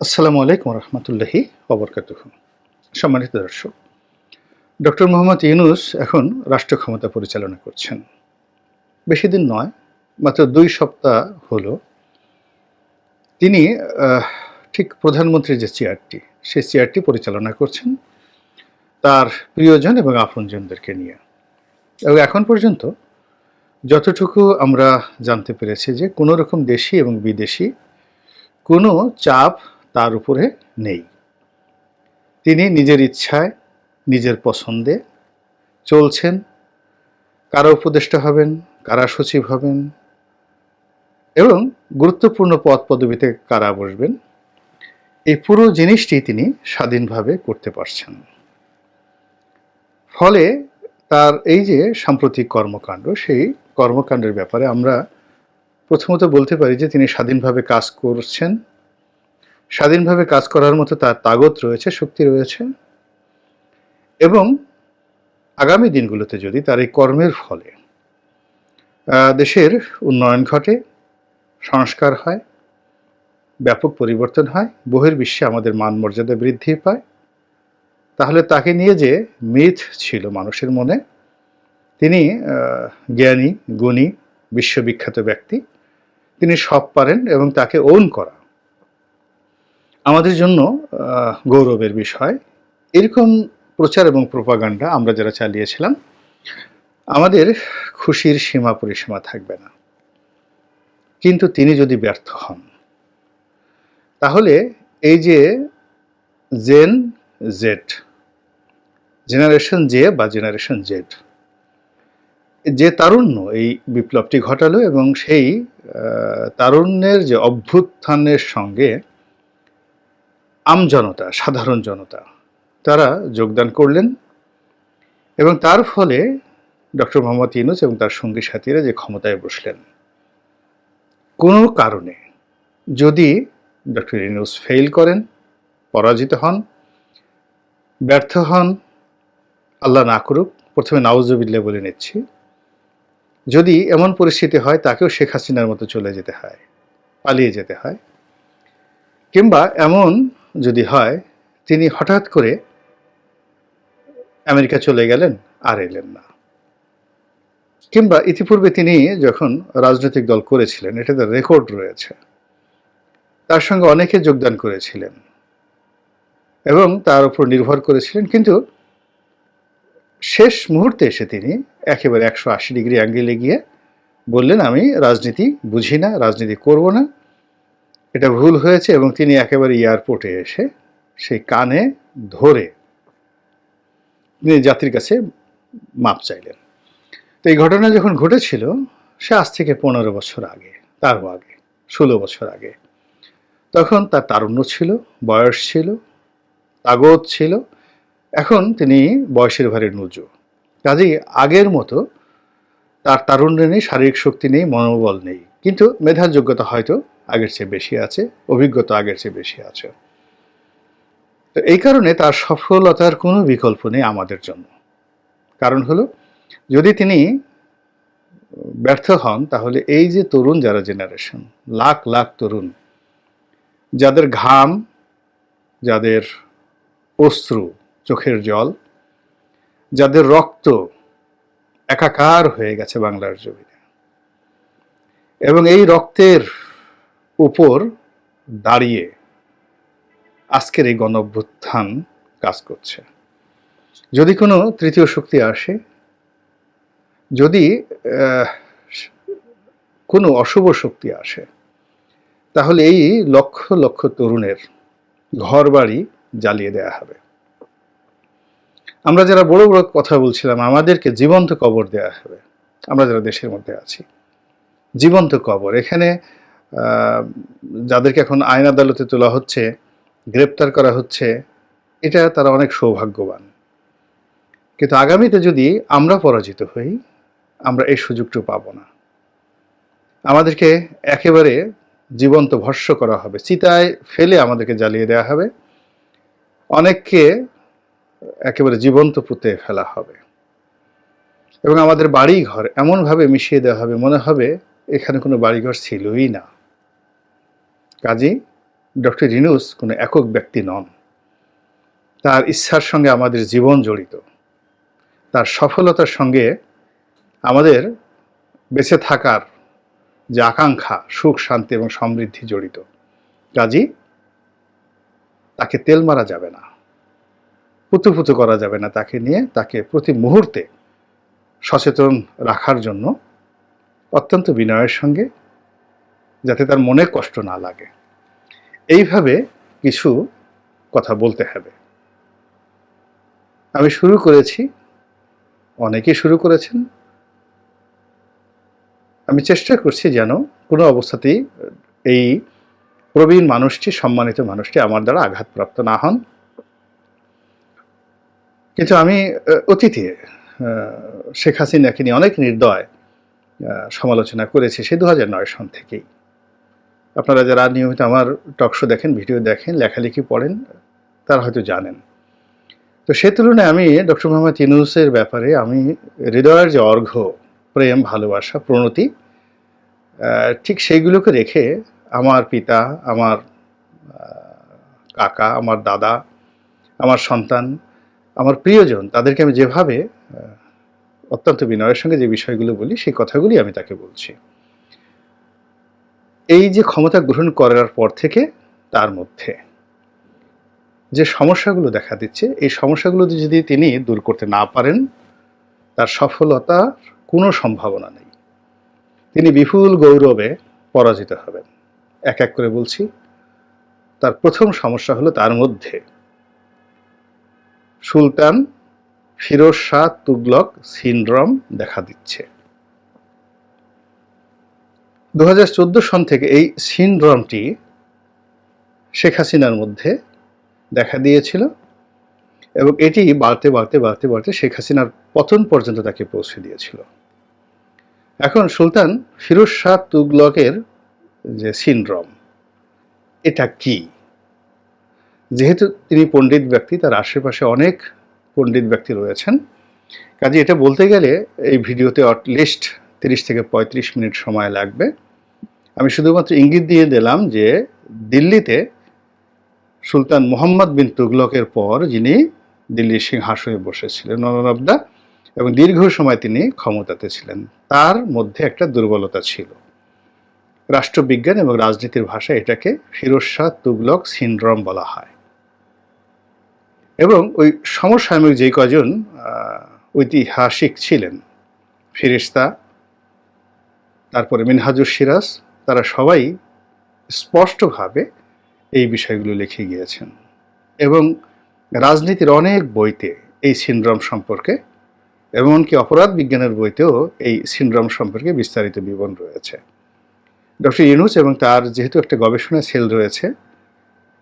আসসালামু আলাইকুম রহমতুল্লাহি অবরকাত সম্মানিত দর্শক, ডক্টর মোহাম্মদ ইউনুস এখন রাষ্ট্র ক্ষমতা পরিচালনা করছেন। বেশি দিন নয়, মাত্র দুই সপ্তাহ হলো। তিনি ঠিক প্রধানমন্ত্রীর যে চেয়ারটি, সেই চেয়ারটি পরিচালনা করছেন তার প্রিয়জন এবং আপনজনদেরকে নিয়ে। এবং এখন পর্যন্ত যতটুকু আমরা জানতে পেরেছি যে কোনো রকম দেশি এবং বিদেশি কোনো চাপ তার উপরে নেই। তিনি নিজের ইচ্ছায়, নিজের পছন্দে চলছেন। কারা উপদেষ্টা হবেন, কারা সচিব হবেন এবং গুরুত্বপূর্ণ পদ পদবিতে কারা বসবেন, এই পুরো জিনিসটি তিনি স্বাধীনভাবে করতে পারছেন। ফলে তার এই যে সাম্প্রতিক কর্মকাণ্ড, সেই কর্মকাণ্ডের ব্যাপারে আমরা প্রথমত বলতে পারি যে তিনি স্বাধীনভাবে কাজ করছেন। স্বাধীনভাবে কাজ করার মতো তার তাগত রয়েছে, শক্তি রয়েছে। এবং আগামী দিনগুলোতে যদি তার এই কর্মের ফলে দেশের উন্নয়ন ঘটে, সংস্কার হয়, ব্যাপক পরিবর্তন হয়, বহির্বিশ্বে আমাদের মান মর্যাদা বৃদ্ধি পায়, তাহলে তাকে নিয়ে যে মিথ ছিল মানুষের মনে, তিনি জ্ঞানী, গুণী, বিশ্ববিখ্যাত ব্যক্তি, তিনি সব পারেন এবং তাকে ওন করা। আমাদের জন্য গৌরবের বিষয়। এরকম প্রচার এবং প্রপাগান্ডা আমরা যারা চালিয়েছিলাম, আমাদের খুশির সীমা পরিসীমা থাকবে না। কিন্তু তিনি যদি ব্যর্থ হন, তাহলে এই যে জেন জেড, জেনারেশন জে বা জেনারেশন জেড, যে তারুণ্য এই বিপ্লবটি ঘটালো এবং সেই তারুণ্যের যে অভ্যুত্থানের সঙ্গে আমজনতা সাধারণ জনতা, তারা যোগদান করলেন এবং তার ফলে ডক্টর মোহাম্মদ ইউনুস এবং তার সঙ্গী সাথীরা যে ক্ষমতায় বসলেন। কোনো কারণে যদি ডক্টর ইউনুস ফেল করেন, পরাজিত হন, ব্যর্থ হন, আল্লাহ না করুক, প্রথমে নাউজুবিল্লা বলে নিচ্ছি, যদি এমন পরিস্থিতি হয়, তাকেও শেখ হাসিনার মতো চলে যেতে হয়, পালিয়ে যেতে হয়, কিংবা এমন যদি হয়, তিনি হঠাৎ করে আমেরিকা চলে গেলেন আর এলেন না। কিংবা ইতিপূর্বে তিনি যখন রাজনৈতিক দল করেছিলেন এটা এটাতে রেকর্ড রয়েছে। তার সঙ্গে অনেকে যোগদান করেছিলেন এবং তার উপর নির্ভর করেছিলেন, কিন্তু শেষ মুহূর্তে এসে তিনি একেবারে একশো আশি ডিগ্রি অ্যাঙ্গেলে গিয়ে বললেন, আমি রাজনীতি বুঝি না, রাজনীতি করব না। এটা ভুল হয়েছে এবং তিনি একেবারে এয়ারপোর্টে এসে সেই কানে ধরে তিনি জাতির কাছে মাপ চাইলেন। তো এই ঘটনা যখন ঘটেছিল, সে আজ থেকে পনেরো বছর আগে, তারও আগে, ষোলো বছর আগে। তখন তার তারুণ্য ছিল, বয়স ছিল তাগত ছিল। এখন তিনি বয়সের ভারে নুজো। কাজেই আগের মতো তার তারুণ্য নেই, শারীরিক শক্তি নেই, মনোবল নেই। কিন্তু মেধার যোগ্যতা হয়তো আগের চেয়ে বেশি আছে, অভিজ্ঞতা আগের চেয়ে বেশি আছে। তো এই কারণে তার সফলতার কোনো বিকল্প নেই আমাদের জন্য। কারণ হলো, যদি তিনি ব্যর্থ হন, তাহলে এই যে তরুণ যারা জেনারেশন লাখ লাখ তরুণ, যাদের ঘাম, যাদের অশ্রু, চোখের জল, যাদের রক্ত একাকার হয়ে গেছে বাংলার জমিনে, এবং এই রক্তের উপর দাঁড়িয়ে আজকের এই গণ অভ্যুত্থান কাজ করছে। যদি কোনো তৃতীয় শক্তি আসে, যদি কোনো অশুভ শক্তি আসে, তাহলে এই লক্ষ লক্ষ তরুণের ঘর বাড়ি জ্বালিয়ে দেয়া হবে। আমরা যারা বড় বড় কথা বলছিলাম, আমাদেরকে জীবন্ত কবর দেওয়া হবে। আমরা যারা দেশের মধ্যে আছি, জীবন্ত কবর। এখানে যাদেরকে এখন আইন আদালতে তোলা হচ্ছে, গ্রেপ্তার করা হচ্ছে, এটা তারা অনেক সৌভাগ্যবান। কিন্তু আগামীতে যদি আমরা পরাজিত হই, আমরা এই সুযোগটু পাবো না। আমাদেরকে একেবারে জীবন্ত ভস্য করা হবে, চিতায় ফেলে আমাদেরকে জ্বালিয়ে দেওয়া হবে। অনেককে একেবারে জীবন্ত পুঁতে ফেলা হবে। এবং আমাদের বাড়ি ঘর এমনভাবে মিশিয়ে দেওয়া হবে, মনে হবে এখানে কোনো বাড়িঘর ছিলই না। কাজী ডক্টর রিনুস কোনো একক ব্যক্তি নন। তার ইচ্ছার সঙ্গে আমাদের জীবন জড়িত। তার সফলতার সঙ্গে আমাদের বেঁচে থাকার যে আকাঙ্ক্ষা, সুখ, শান্তি এবং সমৃদ্ধি জড়িত। কাজী, তাকে তেল মারা যাবে না। পুতু পুতু করা যাবে না তাকে নিয়ে। তাকে প্রতি মুহূর্তে সচেতন রাখার জন্য অত্যন্ত বিনয়ের সঙ্গে যাতে তার মনে কষ্ট না লাগে। এইভাবে কিছু কথা বলতে হবে। আমি শুরু করেছি, অনেকে শুরু করেছেন। আমি চেষ্টা করছি যেন কোনো অবস্থাতেই এই প্রবীণ মানুষটি, সম্মানিত মানুষটি আমার দ্বারা আঘাতপ্রাপ্ত না হন। কিন্তু আমি অতীতে শেখ হাসিনাকে নিয়ে অনেক নির্দয় সমালোচনা করেছি সে দু নয় সন থেকেই। আপনারা যারা নিয়মিত আমার টকশো দেখেন ভিডিও দেখেন, লেখালেখি পড়েন, তারা হয়তো জানেন। তো সে তুলনায় আমি ডক্টর মোহাম্মদ ইউনুসের ব্যাপারে আমি হৃদয়ের যে অর্ঘ্য, প্রেম, ভালোবাসা, প্রণতি ঠিক সেইগুলোকে রেখে আমার পিতা, আমার কাকা, আমার দাদা, আমার সন্তান, আমার প্রিয়জন, তাদেরকে আমি যেভাবে অত্যন্ত বিনয়ের সঙ্গে যে বিষয়গুলো বলি, সেই কথাগুলি আমি তাকে বলছি। এই যে ক্ষমতা গ্রহণ করার পর থেকে তার মধ্যে যে সমস্যাগুলো দেখা দিচ্ছে, এই সমস্যাগুলো যদি তিনি দূর করতে না পারেন, তার সফলতার কোনো সম্ভাবনা নেই। তিনি বিপুল গৌরবে পরাজিত হবেন। এক এক করে বলছি, তার প্রথম সমস্যা হলো তার মধ্যে সুলতান ফিরোজ শাহ তুগলক সিনড্রম দেখা দিচ্ছে। দু হাজার চোদ্দ সন থেকে এই সিনড্রমটি শেখ হাসিনার মধ্যে দেখা দিয়েছিল এবং এটি বাড়তে বাড়তে বাড়তে বাড়তে শেখ হাসিনার পতন পর্যন্ত তাকে পৌঁছে দিয়েছিল। এখন সুলতান ফিরোজ শাহ তুগলকের যে সিনড্রম, এটা কি? যেহেতু তিনি পণ্ডিত ব্যক্তি, তার আশেপাশে অনেক পণ্ডিত ব্যক্তি রয়েছেন। কাজে এটা বলতে গেলে এই ভিডিওতে লিস্ট তিরিশ থেকে পঁয়ত্রিশ মিনিট সময় লাগবে। আমি শুধুমাত্র ইঙ্গিত দিয়ে দিলাম যে দিল্লিতে সুলতান মোহাম্মদ বিন তুগলকের পর যিনি দিল্লির সিংহাসনে বসেছিলেন অনবদা এবং দীর্ঘ সময় তিনি ক্ষমতাতে ছিলেন। তার মধ্যে একটা দুর্বলতা ছিল। রাষ্ট্রবিজ্ঞান এবং রাজনীতির ভাষায় এটাকে ফিরোজ শাহ তুগলক সিন্ড্রম বলা হয়। এবং ওই সমসাময়িক যে কজন ঐতিহাসিক ছিলেন, ফিরিস্তা, তারপরে মিনহাজুর সিরাজ তারা সবাই স্পষ্টভাবে এই বিষয়গুলো লিখে গিয়েছেন। এবং রাজনীতির অনেক বইতে এই সিনড্রম সম্পর্কে, এমনকি অপরাধ বিজ্ঞানের বইতেও এই সিনড্রম সম্পর্কে বিস্তারিত বিবরণ রয়েছে। ডক্টর ইউনুস এবং তার যেহেতু একটা গবেষণা সেল রয়েছে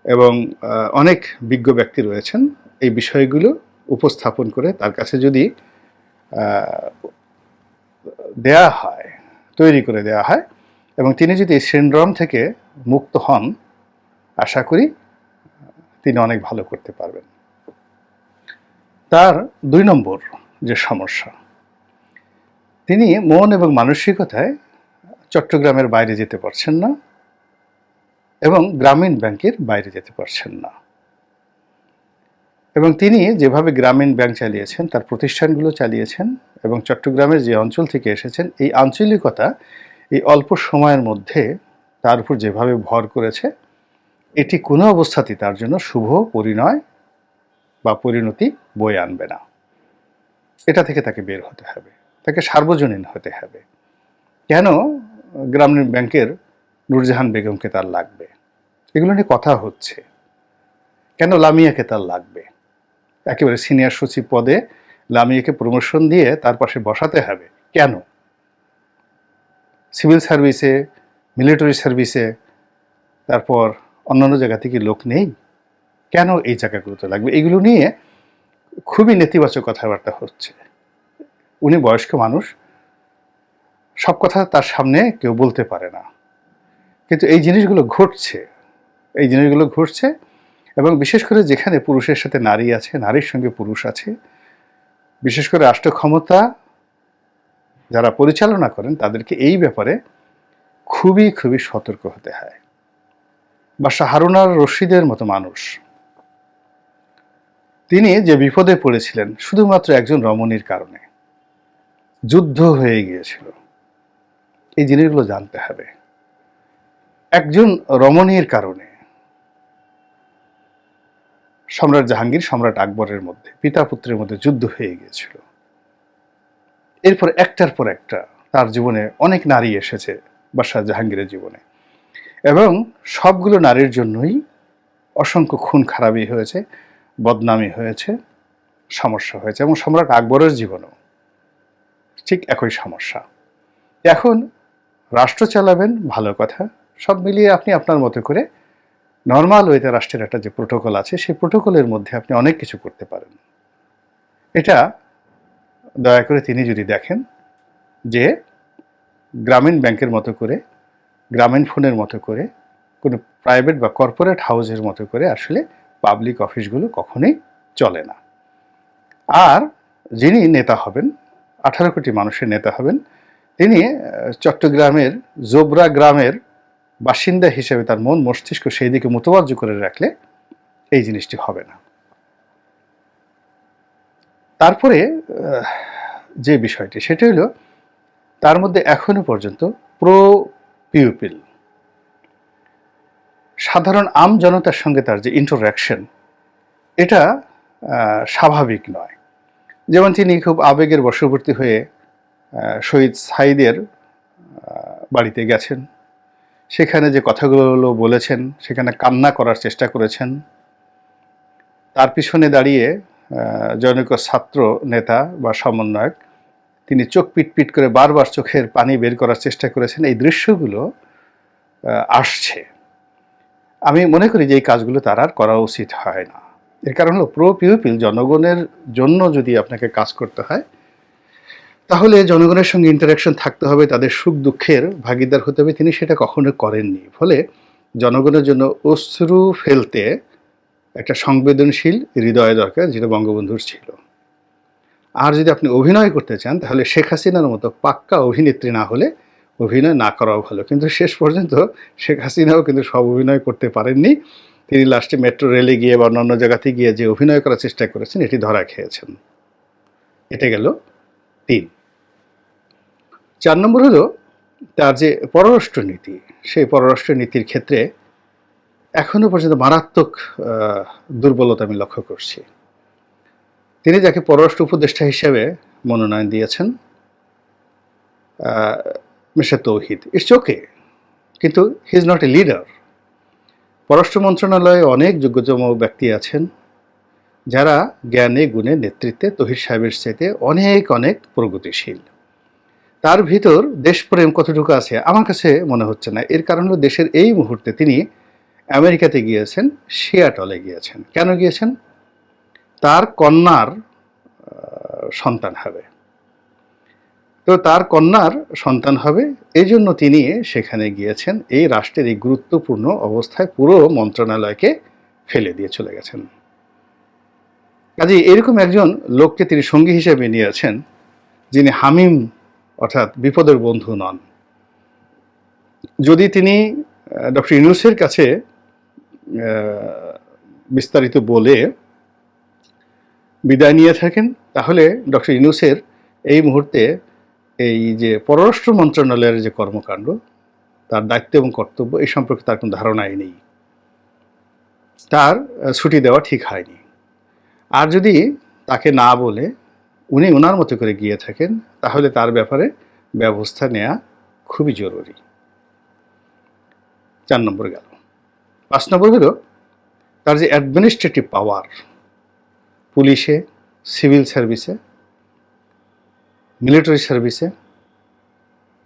এবং অনেক বিজ্ঞ ব্যক্তি রয়েছেন, এই বিষয়গুলো উপস্থাপন করে তার কাছে যদি দেয়া হয়, তৈরি করে দেওয়া হয় এবং তিনি যদি এই সিনড্রম থেকে মুক্ত হন, আশা করি তিনি অনেক ভালো করতে পারবেন। তার দুই নম্বর যে সমস্যা, তিনি মন এবং মানসিকতায় চট্টগ্রামের বাইরে যেতে পারছেন না এবং গ্রামীণ ব্যাংকের বাইরে যেতে পারছেন না। এবং তিনি যেভাবে গ্রামীণ ব্যাংক চালিয়েছেন, তার প্রতিষ্ঠানগুলো চালিয়েছেন এবং চট্টগ্রামের যে অঞ্চল থেকে এসেছেন, এই আঞ্চলিকতা এই অল্প সময়ের মধ্যে তার উপর যেভাবে ভর করেছে, এটি কোনো অবস্থাতেই তার জন্য শুভ পরিণয় বা পরিণতি বয়ে আনবে না। এটা থেকে তাকে বের হতে হবে, তাকে সার্বজনীন হতে হবে। কেন গ্রামীণ ব্যাংকের নুরজাহান বেগমকে তার লাগবে? এগুলো নিয়ে কথা হচ্ছে। কেন লামিয়াকে তার লাগবে? একেবারে সিনিয়র সচিব পদে লামিয়াকে প্রমোশন দিয়ে তার পাশে বসাতে হবে। কেন? সিভিল সার্ভিসে, মিলিটারি সার্ভিসে, তারপর অন্যান্য জায়গা থেকে লোক নেই। কেন এই জায়গাগুলোতে লাগবে? এগুলো নিয়ে খুবই নেতিবাচক কথাবার্তা হচ্ছে। উনি বয়স্ক মানুষ, সব কথা তার সামনে কেউ বলতে পারে না। কিন্তু এই জিনিসগুলো ঘটছে। এই জিনিসগুলো ঘটছে এবং বিশেষ করে যেখানে পুরুষের সাথে নারী আছে, নারীর সঙ্গে পুরুষ আছে, বিশেষ করে রাষ্ট্র ক্ষমতা যারা পরিচালনা করেন, তাদেরকে এই ব্যাপারে খুবই খুবই সতর্ক হতে হয়। বা হারুনার রশিদের মতো মানুষ। তিনি যে বিপদে পড়েছিলেন, শুধুমাত্র একজন রমণীর কারণে। যুদ্ধ হয়ে গিয়েছিল। এই জিনিসগুলো জানতে হবে। একজন রমণীর কারণে। সম্রাট জাহাঙ্গীর, সম্রাট আকবরের মধ্যে পিতা পুত্রের মধ্যে যুদ্ধ হয়ে গিয়েছিল। এরপর একটার পর একটা তার জীবনে অনেক নারী এসেছে বাদশাহ জাহাঙ্গীরের জীবনে। এবং সবগুলো নারীর জন্যই অসংখ্য খুন খারাপই হয়েছে, বদনামি হয়েছে, সমস্যা হয়েছে এবং সম্রাট আকবরের জীবনেও। ঠিক একই সমস্যা। এখন রাষ্ট্র চালাবেন, ভালো কথা। সব মিলিয়ে আপনি আপনার মতো করে নর্মাল ওয়েতে রাষ্ট্রের একটা যে প্রোটোকল আছে, সেই প্রোটোকলের মধ্যে আপনি অনেক কিছু করতে পারেন। এটা দয়া করে তিনি যদি দেখেন যে গ্রামীণ ব্যাংকের মতো করে, গ্রামীণ ফোনের মতো করে, কোনো প্রাইভেট বা কর্পোরেট হাউসের মতো করে আসলে পাবলিক অফিসগুলো কখনোই চলে না। আর যিনি নেতা হবেন, আঠারো কোটি মানুষের নেতা হবেন, তিনি চট্টগ্রামের জোবরা গ্রামের বাসিন্দা হিসেবে তার মন মস্তিষ্ক সেই দিকে মোতবাজ্য করে রাখলে এই জিনিসটি হবে না। তারপরে যে বিষয়টি, সেটা হলো, তার মধ্যে এখনও পর্যন্ত প্রো পিউপিল, সাধারণ আম জনতার সঙ্গে তার যে ইন্টারাকশন এটা স্বাভাবিক নয়। যেমন তিনি খুব আবেগের বশবর্তী হয়ে শহীদ সাইদের বাড়িতে গেছেন। সেখানে যে কথাগুলো বলেছেন, সেখানে কান্না করার চেষ্টা করেছেন। তার পিছনে দাঁড়িয়ে জনৈক ছাত্র নেতা বা সমন্বয়ক, তিনি চোখ পিটপিট করে বারবার চোখের পানি বের করার চেষ্টা করেছেন। এই দৃশ্যগুলো আসছে। আমি মনে করি যে এই কাজগুলো তার আর করা উচিত হয় না। এর কারণ হলো প্রো পিউপিল জনগণের জন্য যদি আপনাকে কাজ করতে হয়, তাহলে জনগণের সঙ্গে ইন্টারাকশন থাকতে হবে, তাদের সুখ দুঃখের ভাগিদার হতে হবে। তিনি সেটা কখনো করেননি। ফলে জনগণের জন্য অশ্রু ফেলতে একটা সংবেদনশীল হৃদয় দরকার যেটা বঙ্গবন্ধুর ছিল। আর যদি আপনি অভিনয় করতে চান, তাহলে শেখ হাসিনার মতো পাক্কা অভিনেত্রী না হলে অভিনয় না করাও ভালো। কিন্তু শেষ পর্যন্ত শেখ হাসিনাও কিন্তু সব অভিনয় করতে পারেননি। তিনি লাস্টে মেট্রো রেলে গিয়ে বা অন্যান্য জায়গাতে গিয়ে যে অভিনয় করার চেষ্টা করেছেন, এটি ধরা খেয়েছেন। এটা গেল তিন। চার নম্বর হলো তার যে পররাষ্ট্র নীতি, সেই পররাষ্ট্র নীতির ক্ষেত্রে এখনও পর্যন্ত মারাত্মক দুর্বলতা আমি লক্ষ্য করছি। তিনি যাকে পররাষ্ট্র উপদেষ্টা হিসেবে মনোনয়ন দিয়েছেন মিস্টার তৌহিদ, ইটস ওকে, কিন্তু he is not a leader. পররাষ্ট্র মন্ত্রণালয়ে অনেক যোগ্যতম ব্যক্তি আছেন, যারা জ্ঞানে, গুণে, নেতৃত্বে তহির সাহেবের চাইতে অনেক অনেক প্রগতিশীল। তার ভিতর দেশপ্রেম কতটুকু আছে আমার কাছে মনে হচ্ছে না। এর কারণ হলো দেশের এই মুহূর্তে তিনি আমেরিকাতে গিয়েছেন, সিয়াটলে গিয়েছেন। কেন গিয়েছেন? তার কন্যার সন্তান হবে। তো তার কন্যার সন্তান হবে এই জন্য তিনি সেখানে গিয়েছেন, এই রাষ্ট্রের এই গুরুত্বপূর্ণ অবস্থায় পুরো মন্ত্রণালয়কে ফেলে দিয়ে চলে গেছেন। কাজে এরকম একজন লোককে তিনি সঙ্গী হিসেবে নিয়েছেন, যিনি হামিম, অর্থাৎ বিপদের বন্ধু নন। যদি তিনি ডক্টর ইউনুসের কাছে বিস্তারিত বলে বিদায় নিয়ে থাকেন। তাহলে ডক্টর ইউনুসের এই মুহূর্তে এই যে পররাষ্ট্র মন্ত্রণালয়ের যে কর্মকাণ্ড, তার দায়িত্ব এবং কর্তব্য, এই সম্পর্কে তার কোনো ধারণাই নেই। তার ছুটি দেওয়া ঠিক হয়নি। আর যদি তাকে না বলে উনি ওনার মতো করে গিয়ে থাকেন, তাহলে তার ব্যাপারে ব্যবস্থা নেওয়া খুবই জরুরি। চার নম্বর গেল। পাঁচ নম্বর হলো তার যে অ্যাডমিনিস্ট্রেটিভ পাওয়ার পুলিশে সিভিল সার্ভিসে মিলিটারি সার্ভিসে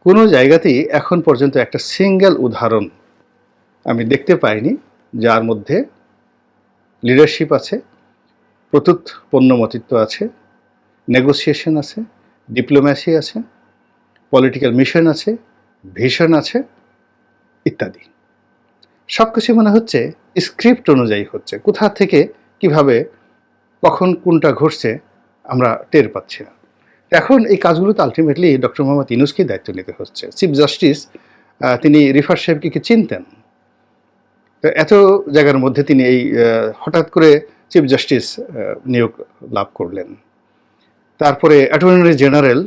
কোনো জায়গাতেই এখন পর্যন্ত একটা সিঙ্গেল উদাহরণ আমি দেখতে পাইনি, যার মধ্যে লিডারশিপ আছে, প্রতুত পণ্যমতিত্ব আছে নেগোসিয়েশন আছে ডিপ্লোম্যাসি আছে পলিটিক্যাল মিশন আছে ভিশন আছে, ইত্যাদি। সব কিছু মনে হচ্ছে স্ক্রিপ্ট অনুযায়ী হচ্ছে। কোথা থেকে কীভাবে, কখন কোনটা ঘটছে আমরা টের পাচ্ছি না। এখন এই কাজগুলো তো আলটিমেটলি ডক্টর মোহাম্মদ ইনুসকেই দায়িত্ব নিতে হচ্ছে। চিফ জাস্টিস তিনি রিফার সাহেবকে কি চিনতেন? এত জায়গার মধ্যে তিনি এই হঠাৎ করে চিফ জাস্টিস নিয়োগ লাভ করলেন। তারপরে অ্যাটর্নি জেনারেল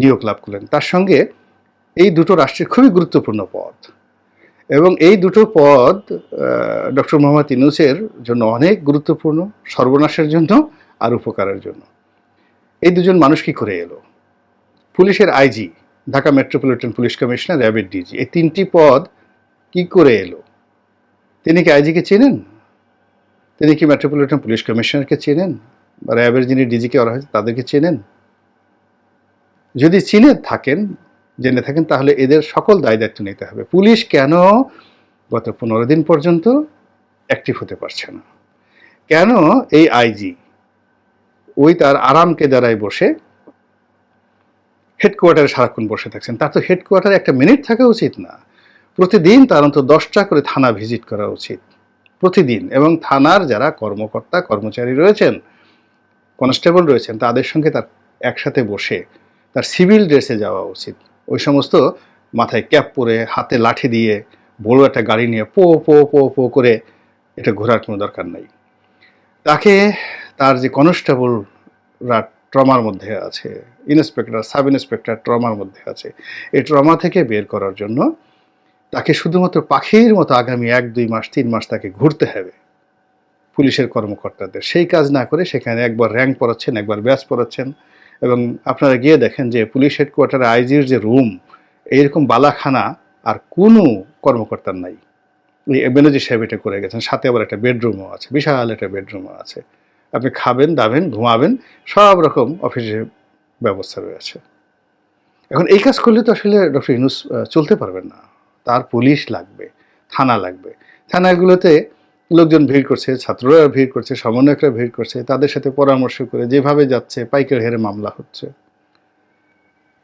নিয়োগ লাভ করলেন। তার সঙ্গে এই দুটো রাষ্ট্রের খুবই গুরুত্বপূর্ণ পদ এবং এই দুটো পদ ডক্টর মোহাম্মদ ইনুসের জন্য অনেক গুরুত্বপূর্ণ, সর্বনাশের জন্য আর উপকারের জন্য। এই দুজন মানুষ কি করে এলো? পুলিশের IG, Dhaka metropolitan police commissioner র্যাবের ডিজি, এই তিনটি পদ কি করে এলো? তিনি কি আইজিকে চেনেন? তিনি কি মেট্রোপলিটন পুলিশ কমিশনারকে চেনেন? বা র্যাবের যিনি ডিজিকে করা হয়েছে তাদেরকে চেনেন? যদি চিনে থাকেন জেনে থাকেন, তাহলে এদের সকল দায় দায়িত্ব নিতে হবে। পুলিশ কেন গত পনেরো দিন পর্যন্ত অ্যাক্টিভ হতে পারছে না? কেন এই আইজি ওই তার আরামকে দ্বারায় বসে হেডকোয়ার্টারে সারাক্ষণ বসে থাকছেন? তার তো হেডকোয়ার্টারে একটা মিনিট থাকা উচিত না। প্রতিদিন তার অন্তত দশটা করে থানা ভিজিট করা উচিত। প্রতিদিন। এবং থানার যারা কর্মকর্তা, কর্মচারী রয়েছেন কনস্টেবল রয়েছেন, তাদের সঙ্গে তার একসাথে বসে তার সিভিল ড্রেসে যাওয়া উচিত। ওই সমস্ত মাথায় ক্যাপ পরে হাতে লাঠি দিয়ে বড় একটা গাড়ি নিয়ে পো পো পো পো করে এটা ঘোরার কোনো দরকার নাই। তাকে তার যে কনস্টেবলরা ট্রমার মধ্যে আছে, ইন্সপেক্টর, সাব ইন্সপেক্টর ট্রমার মধ্যে আছে, এই ট্রমা থেকে বের করার জন্য তাকে শুধুমাত্র পাখির মতো আগামী এক, দুই মাস, তিন মাস তাকে ঘুরতে হবে পুলিশের কর্মকর্তাদের। সেই কাজ না করে সেখানে একবার র্যাঙ্ক পড়াচ্ছেন, একবার ব্যাচ পড়াচ্ছেন এবং আপনারা গিয়ে দেখেন যে পুলিশ হেডকোয়ার্টারে আইজির যে রুম এইরকম বালাখানা আর কোনো কর্মকর্তার নাই। বেনজি সাহেব এটা করে গেছেন। সাথে আবার একটা বেডরুমও আছে, বিশাল একটা বেডরুমও আছে। আপনি খাবেন, দাবেন, ঘুমাবেন, সব রকম অফিসের ব্যবস্থা রয়েছে। এখন এই কাজ করলে তো আসলে ডক্টর ইনুস চলতে পারবেন না। তার পুলিশ লাগবে, থানা লাগবে। থানাগুলোতে লোকজন ভিড় করছে ছাত্ররা ভিড় করছে, সমন্বয়করা ভিড় করছে, তাদের সাথে পরামর্শ করে যেভাবে যাচ্ছে পাইকারি হেরে মামলা হচ্ছে।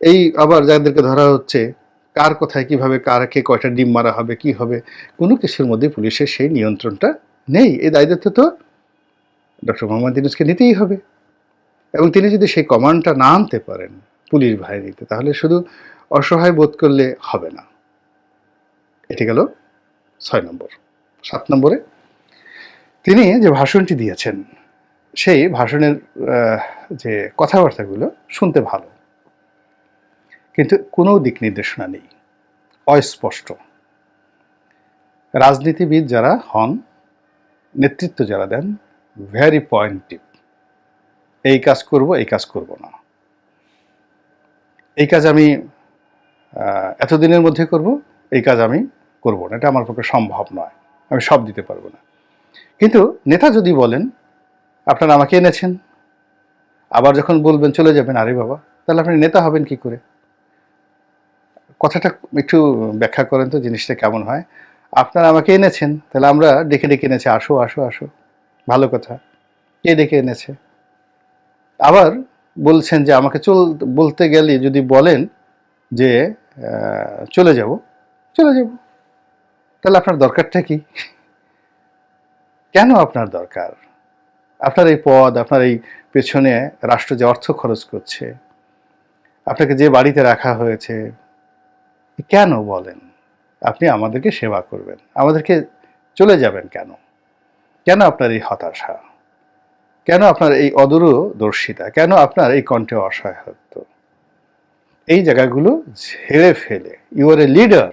এই আবার যাদেরকে ধরা হচ্ছে, কার কোথায় কীভাবে কারকে কয়টা ডিম মারা হবে, কি হবে, কোনো কিছুর মধ্যে পুলিশের সেই নিয়ন্ত্রণটা নেই। এই দায়িত্ব তো ডক্টর মোহাম্মদ ইউনুসকে নিতেই হবে। এবং তিনি যদি সেই কমান্ডটা না আনতে পারেন পুলিশ বাহিনীতে, তাহলে শুধু অসহায় বোধ করলে হবে না। এটি গেল ছয় নম্বর। সাত নম্বরে তিনি যে ভাষণটি দিয়েছেন, সেই ভাষণের যে কথাবার্তাগুলো শুনতে ভালো। কিন্তু কোনো দিক নির্দেশনা নেই, অস্পষ্ট। রাজনীতিবিদ যারা হন, নেতৃত্ব যারা দেন ভেরি পয়েন্টিভ এই কাজ করব, এই কাজ করব না। এই কাজ আমি এতদিনের মধ্যে করব, এই কাজ আমি করব না। এটা আমার পক্ষে সম্ভব নয়। আমি সব দিতে পারব না। কিন্তু নেতা যদি বলেন, আপনারা আমাকে এনেছেন। আবার যখন বলবেন, চলে যাবেন, আরে বাবা, তাহলে আপনি নেতা হবেন কি করে? কথাটা একটু ব্যাখ্যা করেন তো, জিনিসটা কেমন হয়। আপনারা আমাকে এনেছেন, তাহলে আমরা ডেকে ডেকে এনেছি, আসো আসো আসো। ভালো কথা, কে ডেকে এনেছে? আবার বলছেন যে, আমাকে চল বলতে গেলে যদি বলেন যে চলে যাব চলে যাব। তাহলে আপনার দরকারটা কি? কেন আপনার দরকার? আপনার এই পদ, আপনার এই পেছনে রাষ্ট্র যে অর্থ খরচ করছে, আপনাকে যে বাড়িতে রাখা হয়েছে কেন বলেন? আপনি আমাদেরকে সেবা করবেন। আমাদেরকে চলে যাবেন কেন? কেন আপনার এই হতাশা? কেন আপনার এই অদূরদর্শিতা কেন আপনার এই কণ্ঠে অসহায়ত্ব? এই জায়গাগুলো ঝেড়ে ফেলে। ইউ আর এ লিডার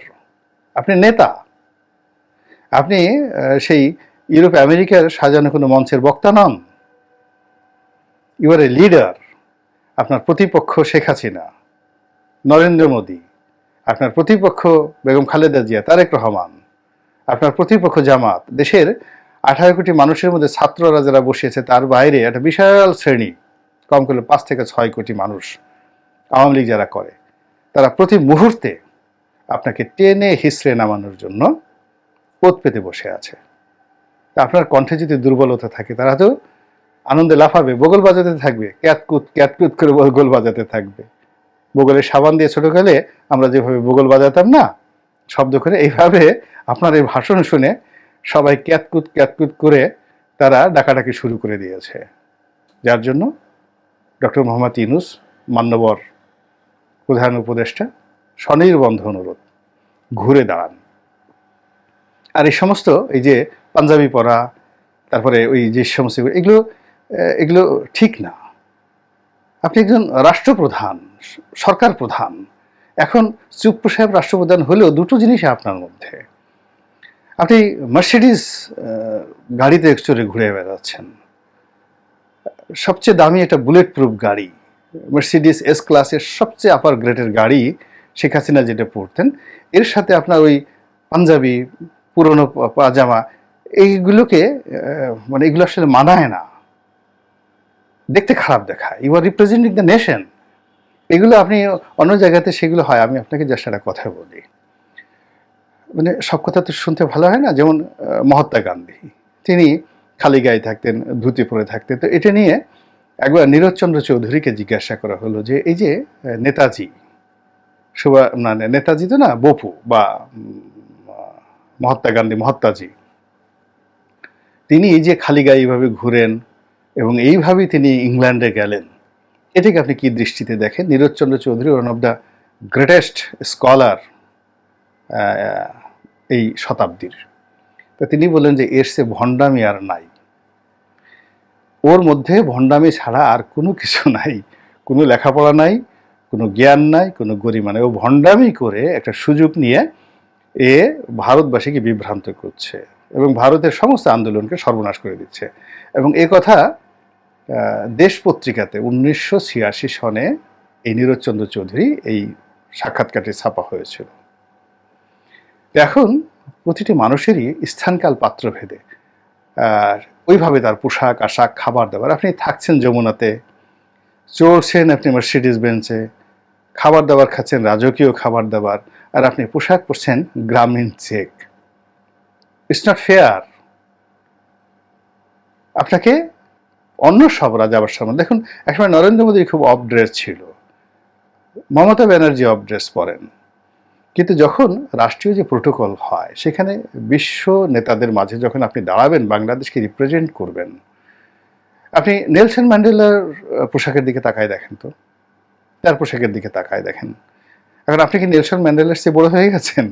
আপনি নেতা। আপনি সেই ইউরোপ আমেরিকার সাজানো কোনো মঞ্চের বক্তা নন। ইউ আর এ লিডার আপনার প্রতিপক্ষ শেখ হাসিনা। নরেন্দ্র মোদী। আপনার প্রতিপক্ষ বেগম খালেদা জিয়া, তারেক রহমান। আপনার প্রতিপক্ষ জামাত। দেশের আঠারো কোটি মানুষের মধ্যে ছাত্ররা যারা বসিয়েছে, তার বাইরে একটা বিশাল শ্রেণি, কম করলে পাঁচ থেকে ছয় কোটি মানুষ আওয়ামী লীগ যারা করে, তারা প্রতি মুহূর্তে আপনাকে টেনে হিসড়ে নামানোর জন্য পোত পেতে বসে আছে। আপনার কণ্ঠে যদি দুর্বলতা থাকে, তারা তো আনন্দে লাফাবে, বগল বাজাতে থাকবে ক্যাতকুত ক্যাতকুত করে বগল বাজাতে থাকবে। বগলের সাবান দিয়ে ছোট গেলে আমরা যেভাবে বগল বাজাতাম না, শব্দ করে এইভাবে আপনার এই ভাষণ শুনে সবাই ক্যাতকুত ক্যাতকুত করে তারা ডাকাডাকি শুরু করে দিয়েছে। যার জন্য ডক্টর মোহাম্মদ ইনুস মান্যবর প্রধান উপদেষ্টা স্বনির্বন্ধ অনুরোধ, ঘুরে দাঁড়ান। আর এই সমস্ত এই যে পাঞ্জাবি পরা, তারপরে ওই যে সমস্ত এগুলো এগুলো ঠিক না। আপনি একজন রাষ্ট্রপ্রধান, সরকার প্রধান, এখন চুপ্পু সাহেব রাষ্ট্রপ্রধান হলেও দুটো জিনিস আপনার মধ্যে। আপনি মার্সিডিস গাড়িতে চড়ে ঘুরে বেড়াচ্ছেন। সবচেয়ে দামি একটা বুলেট প্রুফ গাড়ি মার্সিডিস এস ক্লাসের সবচেয়ে আপার গ্রেডের গাড়ি শেখ হাসিনা যেটা পড়তেন এর সাথে আপনার ওই পাঞ্জাবি, পুরনো পাজামা এইগুলোকে মানে এগুলো আসলে মানায় না। দেখতে খারাপ দেখায়। You are representing the nation এগুলো আপনি অন্য জায়গাতে সেগুলো হয়, আমি আপনাকে জাস্ট একটা কথা বলি। মানে সব কথা তো শুনতে ভালো হয় না? যেমন মহাত্মা গান্ধী। তিনি খালি গায়ে থাকতেন, ধুতি পরে থাকতেন। তো এটা নিয়ে একবার নীরজচন্দ্র চৌধুরীকে জিজ্ঞাসা করা হলো যে, এই যে নেতাজি সুভা মানে নেতাজি তো না, বপু বা মহাত্মা গান্ধী, মহাত্মাজি তিনি যে খালি গায়ে এইভাবে ঘুরেন এবং এইভাবেই তিনি ইংল্যান্ডে গেলেন, এটাকে আপনি কি দৃষ্টিতে দেখেন? Nirajchandra Chaudhuri one of the greatest scholar এই শতাব্দীর। তো তিনি বললেন যে, এর সে ভণ্ডামি আর নাই। ওর মধ্যে ভণ্ডামি ছাড়া আর কোনো কিছু নাই। কোনো লেখাপড়া নাই, কোনো জ্ঞান নাই, কোনো গরিমা নাই। ও ভণ্ডামি করে একটা সুযোগ নিয়ে এ ভারতবাসীকে বিভ্রান্ত করছে। এবং ভারতের সমস্ত আন্দোলনকে সর্বনাশ করে দিচ্ছে। এবং এ কথা দেশ পত্রিকাতে উনিশশো ছিয়াশি সনে এই নীরজচন্দ্র চৌধুরী এই সাক্ষাৎকারটি ছাপা হয়েছিল। এখন প্রতিটি মানুষেরই স্থানকাল পাত্রভেদে। আর ওইভাবে তার পোশাক, আশাক, খাবার দাবার, আপনি থাকছেন যমুনাতে চলছেন আপনি মার্সিডিস বেঞ্চে খাবার দাবার খাচ্ছেন রাজকীয় খাবার দাবার, আর আপনি পোশাক পরছেন গ্রামীণ চেক। ইটস নট ফেয়ার আপনাকে অন্য সব রাজা আবার সামনে দেখুন, একসময় নরেন্দ্র মোদী খুব অফ ড্রেস ছিল। মমতা ব্যানার্জি অফ ড্রেস পরেন। কিন্তু যখন রাষ্ট্রীয় যে প্রোটোকল হয়, সেখানে বিশ্ব নেতাদের মাঝে যখন আপনি দাঁড়াবেন, বাংলাদেশকে রিপ্রেজেন্ট করবেন, আপনি নেলসন ম্যান্ডেলার পোশাকের দিকে তাকায় দেখেন তো। তার পোশাকের দিকে তাকায় দেখেন। এখন আপনি কি নেলসন ম্যান্ডেলার চেয়ে বড় হয়ে গেছেন?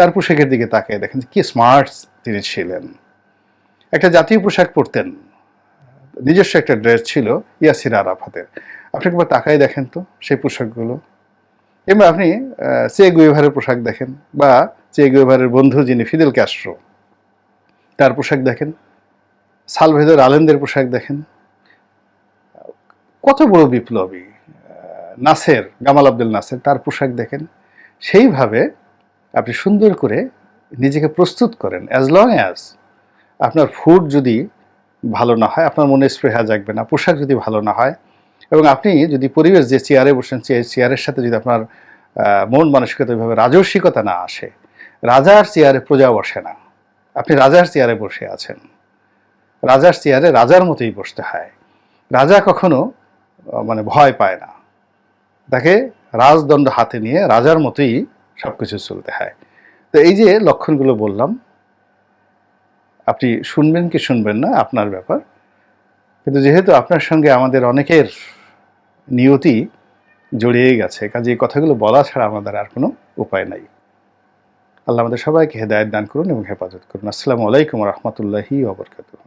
তার পোশাকের দিকে তাকায় দেখেন কি স্মার্ট তিনি ছিলেন। একটা জাতীয় পোশাক পরতেন। নিজস্ব একটা ড্রেস ছিল ইয়াসির আরাফাতের। আপনি একবার তাকাই দেখেন তো সেই পোশাকগুলো। কিংবা আপনি চে গুয়েভারের পোশাক দেখেন বা চে গুয়েভারের বন্ধু যিনি ফিদেল ক্যাস্ট্রো, তার পোশাক দেখেন। সালভেদর আলেনদের পোশাক দেখেন। কত বড় বিপ্লবী নাসের, গামাল আব্দুল নাসের, তার পোশাক দেখেন। সেইভাবে আপনি সুন্দর করে নিজেকে প্রস্তুত করেন। অ্যাজ লং অ্যাজ আপনার ফুড যদি ভালো না হয়, আপনার মনে স্পৃহা জাগবে না, পোশাক যদি ভালো না হয়, এবং আপনি যদি পরিবেশ যে চেয়ারে বসেন সেই চেয়ারের সাথে যদি আপনার মন মানসিকতা ওইভাবে রাজস্বিকতা না আসে, রাজার চেয়ারে প্রজা বসে না। আপনি রাজার চেয়ারে বসে আছেন। রাজার চেয়ারে রাজার মতোই বসতে হয়। রাজা কখনো মানে ভয় পায় না। তাকে রাজদণ্ড হাতে নিয়ে রাজার মতোই সব কিছু চলতে হয়। তো এই যে লক্ষণগুলো বললাম, আপনি শুনবেন কি শুনবেন না, আপনার ব্যাপার। কিন্তু যেহেতু আপনার সঙ্গে আমাদের অনেকের নিয়তি জড়িয়ে গেছে, কাজে এই কথাগুলো বলা ছাড়া আমাদের আর কোনো উপায় নাই। আল্লাহ আমাদের সবাইকে হেদায়ত দান করুন এবং হেফাজত করুন। আসসালামু আলাইকুম রহমতুল্লাহি ওবরকাতুহ